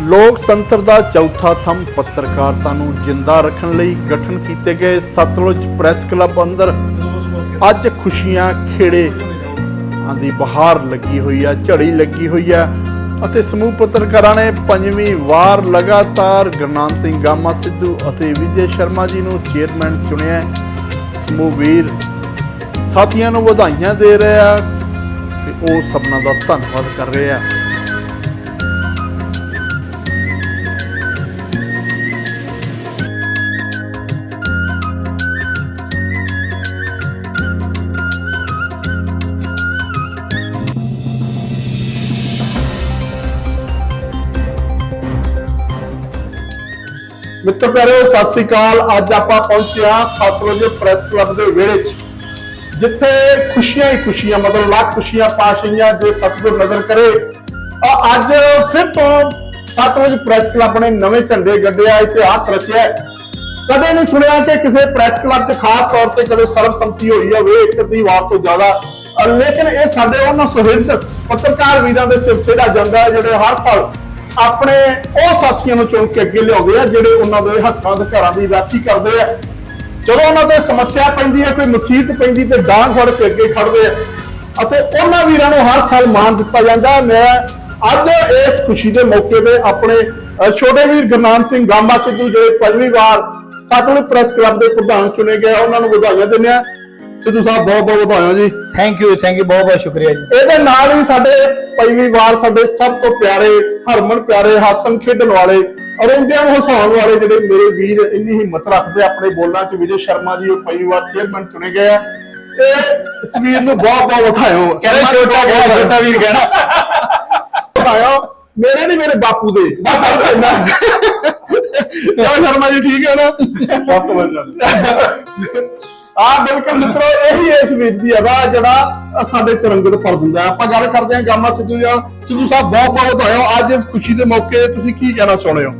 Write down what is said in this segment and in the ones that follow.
ਲੋਕਤੰਤਰ ਦਾ ਚੌਥਾ ਥੰਮ ਪੱਤਰਕਾਰਤਾ ਨੂੰ ਜਿੰਦਾ ਰੱਖਣ ਲਈ ਗਠਨ ਕੀਤੇ ਗਏ ਸਤਲੁਜ ਪ੍ਰੈਸ ਕਲੱਬ ਅੰਦਰ ਅੱਜ ਖੁਸ਼ੀਆਂ ਖੇੜੇ ਆਂਦੀ ਬਹਾਰ ਲੱਗੀ ਹੋਈ ਆ, ਝੜੀ ਲੱਗੀ ਹੋਈ ਆ ਅਤੇ ਸਮੂਹ ਪੱਤਰਕਾਰਾਂ ਨੇ ਪੰਜਵੀਂ ਵਾਰ ਲਗਾਤਾਰ ਗੁਰਨਾਮ ਸਿੰਘ ਗਾਮਾ ਸਿੱਧੂ ਅਤੇ ਵਿਜੇ ਸ਼ਰਮਾ ਜੀ ਨੂੰ ਚੇਅਰਮੈਨ ਚੁਣਿਆ। ਸਮੂਹ ਵੀਰ ਸਾਥੀਆਂ ਨੂੰ ਵਧਾਈਆਂ ਦੇ ਰਿਹਾ ਆ ਤੇ ਉਹ ਸਭਨਾਂ ਦਾ ਧੰਨਵਾਦ ਕਰ ਰਿਹਾ ਮਿੱਤਰ ਪਿਆਰਿਓ ਸਤਿ ਸ੍ਰੀ ਅਕਾਲ। ਅੱਜ ਆਪਾਂ ਪਹੁੰਚੇ ਹਾਂ ਸਤਲੁਜ ਪ੍ਰੈਸ ਕਲੱਬ ਦੇ ਵਿਹੜੇ 'ਚ, ਜਿੱਥੇ ਖੁਸ਼ੀਆਂ ਹੀ ਖੁਸ਼ੀਆਂ, ਮਤਲਬ ਲੱਖ ਖੁਸ਼ੀਆਂ ਪਾਸ਼ੀਆਂ ਜੇ ਸਤਿਗੁਰ ਨਜ਼ਰ ਕਰੇ। ਆ ਅੱਜ ਫਿਰ ਤੋਂ ਸਤਲੁਜ ਪ੍ਰੈਸ ਕਲੱਬ ਨੇ ਨਵੇਂ ਝੰਡੇ ਗੱਡਿਆ ਇਤਿਹਾਸ ਰਚਿਆ ਕਦੇ ਨਹੀਂ ਸੁਣਿਆ ਕਿ ਕਿਸੇ ਪ੍ਰੈਸ ਕਲੱਬ 'ਚ ਖਾਸ ਤੌਰ ਤੇ ਕਦੇ ਸਰਬਸੰਮਤੀ ਹੋਈ ਹੋਵੇ, ਇੱਕ ਦੀ ਵਾਰ ਤੋਂ ਜ਼ਿਆਦਾ। ਲੇਕਿਨ ਇਹ ਸਾਡੇ ਉਹਨਾਂ ਸੁਹਿਰਦ ਪੱਤਰਕਾਰ ਵੀਰਾਂ ਦੇ ਸਿਰਸੇ ਦਾ ਜਾਂਦਾ ਹੈ, ਜਿਹੜੇ ਹਰ ਸਾਲ ਆਪਣੇ ਉਹ ਸਾਥੀਆਂ ਨੂੰ ਚੁਣ ਕੇ ਅੱਗੇ ਲਿਆਉਂਦੇ ਆ, ਜਿਹੜੇ ਉਹਨਾਂ ਦੇ ਹੱਕਾਂ, ਅਧਿਕਾਰਾਂ ਦੀ ਰਾਖੀ ਕਰਦੇ ਆ। ਜਦੋਂ ਉਹਨਾਂ ਤੇ ਸਮੱਸਿਆ ਪੈਂਦੀ ਹੈ ਕੋਈ ਮੁਸੀਬਤ ਪੈਂਦੀ ਤੇ ਡਾਂਗ ਫੜ ਕੇ ਅੱਗੇ ਖੜਦੇ ਆ। ਅਤੇ ਉਹਨਾਂ ਵੀਰਾਂ ਨੂੰ ਹਰ ਸਾਲ ਮਾਣ ਦਿੱਤਾ ਜਾਂਦਾ ਮੈਂ ਅੱਜ ਇਸ ਖੁਸ਼ੀ ਦੇ ਮੌਕੇ ਤੇ ਆਪਣੇ ਛੋਟੇ ਵੀਰ ਗੁਰਨਾਮ ਸਿੰਘ ਗਾਂਬਾ ਸਿੱਧੂ, ਜਿਹੜੇ ਪਹਿਲੀ ਵਾਰ ਸਤਲੁਜ ਪ੍ਰੈਸ ਕਲੱਬ ਦੇ ਪ੍ਰਧਾਨ ਚੁਣੇ ਗਏ ਉਹਨਾਂ ਨੂੰ ਵਧਾਈਆਂ ਦਿੰਦੇ ਆ। ਸਿੱਧੂ ਸਾਹਿਬ ਬਹੁਤ ਬਹੁਤ ਵਧਾਈਆਂ ਜੀ। ਥੈਂਕ ਯੂ ਥੈਂਕ ਯੂ ਬਹੁਤ ਬਹੁਤ ਸ਼ੁਕਰੀਆ ਜੀ। ਇਹਦੇ ਨਾਲ ਹੀ ਸਾਡੇ ਪੰਜਵੀਂ ਵਾਰ ਸਾਡੇ ਸਭ ਤੋਂ ਪਿਆਰੇ ਹਰਮਨ ਪਿਆਰੇ ਹਾਸਨ ਖੇਡਣ ਵਾਲੇ ਅਰੁੰਦਿਆਂ ਨੂੰ ਹਸਾਉਣ ਵਾਲੇ ਜਿਹੜੇ ਮੇਰੇ ਵੀਰ ਇੰਨੀ ਹਿੰਮਤ ਰੱਖਦੇ ਆਪਣੇ ਬੋਲਾਂ 'ਚ ਵਿਜੇ ਸ਼ਰਮਾ ਜੀ ਉਹ ਪੰਜਵੀਂ ਵਾਰ ਚੇਅਰਮੈਨ ਚੁਣੇ ਗਏ ਆ। ਇਹ ਇਸ ਵੀਰ ਨੂੰ ਬਹੁਤ ਬਹੁਤ ਵਧਾਇਓ। ਕਹਿੰਦੇ ਛੋਟਾ ਕਹਿਣਾ ਛੋਟਾ ਵੀਰ ਕਹਿਣਾ। ਵਧਾਇਓ। ਮੇਰੇ ਨਹੀਂ ਮੇਰੇ ਬਾਪੂ ਦੇ। ਕਿਉਂ ਸ਼ਰਮਾ ਜੀ ਠੀਕ ਹੈ ਨਾ? ਬਹੁਤ ਵਧੀਆ ਆ ਬਿਲਕੁਲ ਮਿੱਤਰੋ, ਇਹੀ ਇਸ ਵੀਰ ਦੀ ਹੈਗਾ ਜਿਹੜਾ ਸਾਡੇ ਤਿਰੰਗੇ ਤੇ ਦਿੰਦਾ ਆਪਾਂ ਗੱਲ ਕਰਦੇ ਹਾਂ ਗਾਮਾ ਸਿੱਧੂ ਜੀ ਸਿੱਧੂ ਸਾਹਿਬ, ਬਹੁਤ ਬਹੁਤ ਵਧਾਇਓ ਅੱਜ ਇਸ ਖੁਸ਼ੀ ਦੇ ਮੌਕੇ ਤੁਸੀਂ ਕੀ ਕਹਿਣਾ ਚਾਹੁੰਦੇ ਹੋ?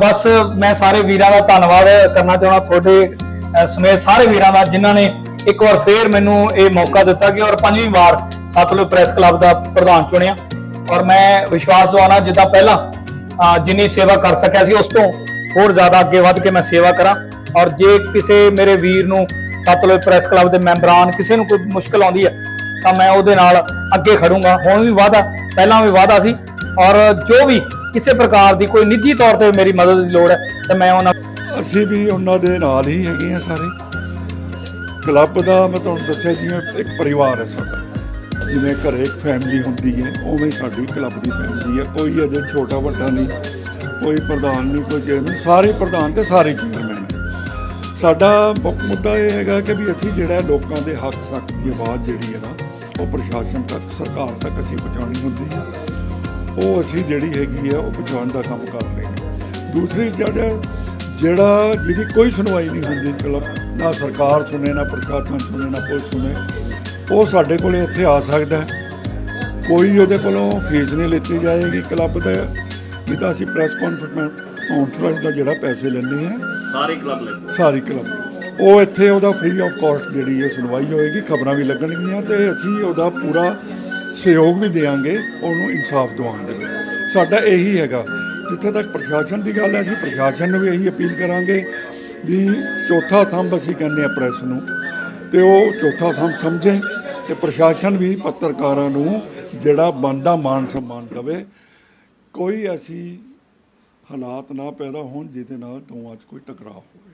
ਬਸ ਮੈਂ ਸਾਰੇ ਵੀਰਾਂ ਦਾ ਧੰਨਵਾਦ ਕਰਨਾ ਚਾਹੁੰਦਾ। ਤੁਹਾਡੇ ਸਮੇਤ ਸਾਰੇ ਵੀਰਾਂ ਦਾ, ਜਿਨ੍ਹਾਂ ਨੇ ਇੱਕ ਵਾਰ ਫੇਰ ਮੈਨੂੰ ਇਹ ਮੌਕਾ ਦਿੱਤਾ ਕਿ ਔਰ ਪੰਜਵੀਂ ਵਾਰ ਸਤਲੁਜ ਪ੍ਰੈਸ ਕਲੱਬ ਦਾ ਪ੍ਰਧਾਨ ਚੁਣਿਆ। ਔਰ ਮੈਂ ਵਿਸ਼ਵਾਸ ਦਵਾਨਾ ਜਿੱਦਾਂ ਪਹਿਲਾਂ ਜਿੰਨੀ ਸੇਵਾ ਕਰ ਸਕਿਆ ਸੀ, ਉਸ ਤੋਂ ਹੋਰ ਜ਼ਿਆਦਾ ਅੱਗੇ ਵੱਧ ਕੇ ਮੈਂ ਸੇਵਾ ਕਰਾਂ। ਔਰ ਜੇ ਕਿਸੇ ਮੇਰੇ ਵੀਰ ਨੂੰ ਸਤਲੁਜ ਪ੍ਰੈਸ ਕਲੱਬ ਦੇ ਮੈਂਬਰਾਂ ਕਿਸੇ ਨੂੰ ਕੋਈ ਮੁਸ਼ਕਲ ਆਉਂਦੀ ਹੈ, ਤਾਂ ਮੈਂ ਉਹਦੇ ਨਾਲ ਅੱਗੇ ਖੜੂੰਗਾ। ਹੁਣ ਵੀ ਵਾਅਦਾ, ਪਹਿਲਾਂ ਵੀ ਵਾਅਦਾ ਸੀ। ਔਰ ਜੋ ਵੀ ਕਿਸੇ ਪ੍ਰਕਾਰ ਦੀ ਕੋਈ ਨਿੱਜੀ ਤੌਰ ਤੇ ਮੇਰੀ ਮਦਦ ਦੀ ਲੋੜ ਹੈ, ਤਾਂ ਮੈਂ ਉਹਨਾਂ ਅਸੀਂ ਵੀ ਉਹਨਾਂ ਦੇ ਨਾਲ ਹੀ ਹੈਗੇ ਆ ਸਾਰੇ। ਕਲੱਬ ਦਾ ਮੈਂ ਤੁਹਾਨੂੰ ਦੱਸਿਆ, ਜਿਵੇਂ ਇੱਕ ਪਰਿਵਾਰ ਹੈ ਸਾਡਾ। ਜਿਵੇਂ ਘਰੇ ਇੱਕ ਫੈਮਿਲੀ ਹੁੰਦੀ ਹੈ, ਉਵੇਂ ਸਾਡੀ ਕਲੱਬ ਦੀ ਫੈਮਿਲੀ ਹੈ। ਕੋਈ ਅਜੇ ਛੋਟਾ ਵੱਡਾ ਨਹੀਂ, ਕੋਈ ਪ੍ਰਧਾਨ ਨਹੀਂ, ਕੋਈ ਚੇਅਰਮੈਨ ਸਾਰੇ ਪ੍ਰਧਾਨ ਤੇ ਸਾਰੇ ਚੇਅਰਮੈਨ। ਸਾਡਾ ਮੁੱਖ ਮੁੱਦਾ ਇਹ ਹੈਗਾ ਕਿ ਵੀ ਅਸੀਂ ਜਿਹੜਾ ਲੋਕਾਂ ਦੇ ਹੱਕ ਸੱਕ ਦੀ ਆਵਾਜ਼ ਜਿਹੜੀ ਹੈ ਨਾ, ਉਹ ਪ੍ਰਸ਼ਾਸਨ ਤੱਕ, ਸਰਕਾਰ ਤੱਕ ਅਸੀਂ ਪਹੁੰਚਾਉਣੀ ਹੁੰਦੀ ਹੈ। ਉਹ ਅਸੀਂ ਜਿਹੜੀ ਹੈਗੀ ਆ ਉਹ ਪਹੁੰਚਾਉਣ ਦਾ ਕੰਮ ਕਰ ਰਹੇ ਹਾਂ। ਦੂਸਰੀ ਜਿਹੜਾ ਜਿਹੜਾ ਜਿਹਦੀ ਕੋਈ ਸੁਣਵਾਈ ਨਹੀਂ ਹੁੰਦੀ, ਕਲੱਬ, ਨਾ ਸਰਕਾਰ ਸੁਣੇ, ਨਾ ਪ੍ਰਸ਼ਾਸਨ ਸੁਣੇ, ਨਾ ਪੁਲਿਸ ਸੁਣੇ, ਉਹ ਸਾਡੇ ਕੋਲੇ ਇੱਥੇ ਆ ਸਕਦਾ ਹੈ। ਕੋਈ ਉਹਦੇ ਕੋਲੋਂ ਫੀਸ ਨਹੀਂ ਲਿੱਤੀ ਜਾਏਗੀ ਕਲੱਬ ਦਾ, ਨਹੀਂ ਤਾਂ ਅਸੀਂ ਪ੍ਰੈਸ ਕਾਨਫਰੰਸ ਕਾਨਫਰੰਸ ਦਾ ਜਿਹੜਾ ਪੈਸੇ ਲੈਣੇ ਆ ਸਾਰੇ ਕਲੱਬ ਲੈਂਦੇ ਸਾਰੀ ਕਲੱਬ ਉਹ ਇੱਥੇ ਉਹਦਾ ਫ੍ਰੀ ਆਫ ਕਾਸਟ ਜਿਹੜੀ ਹੈ ਸੁਣਵਾਈ ਹੋਏਗੀ ਖਬਰਾਂ ਵੀ ਲੱਗਣਗੀਆਂ ਤੇ ਅਸੀਂ ਉਹਦਾ ਪੂਰਾ ਸਹਿਯੋਗ ਵੀ ਦੇਵਾਂਗੇ ਉਹਨੂੰ ਇਨਸਾਫ ਦਿਵਾਉਣ ਦੇ ਵਿੱਚ ਸਾਡਾ ਇਹੀ ਹੈਗਾ। ਜਿੱਥੇ ਤੱਕ ਪ੍ਰਸ਼ਾਸਨ ਦੀ ਗੱਲ ਹੈ ਅਸੀਂ ਪ੍ਰਸ਼ਾਸਨ ਨੂੰ ਵੀ ਇਹੀ ਅਪੀਲ ਕਰਾਂਗੇ ਵੀ ਚੌਥਾ ਥੰਬ ਅਸੀਂ ਕਹਿੰਦੇ ਆ ਪ੍ਰੈਸ ਨੂੰ ਤੇ ਉਹ ਚੌਥਾ ਥੰਬ ਸਮਝੇ ਤੇ ਪ੍ਰਸ਼ਾਸਨ ਵੀ ਪੱਤਰਕਾਰਾਂ ਨੂੰ ਜਿਹੜਾ ਬਣਦਾ ਮਾਨ ਸਨਮਾਨ ਦੇਵੇ। ਕੋਈ ਐਸੀ ਹਾਲਾਤ ਨਾ ਪੈਦਾ ਹੋਣ ਜਿਹਦੇ ਨਾਲ ਦੋਵਾਂ 'ਚ ਕੋਈ ਟਕਰਾਅ ਹੋਵੇ।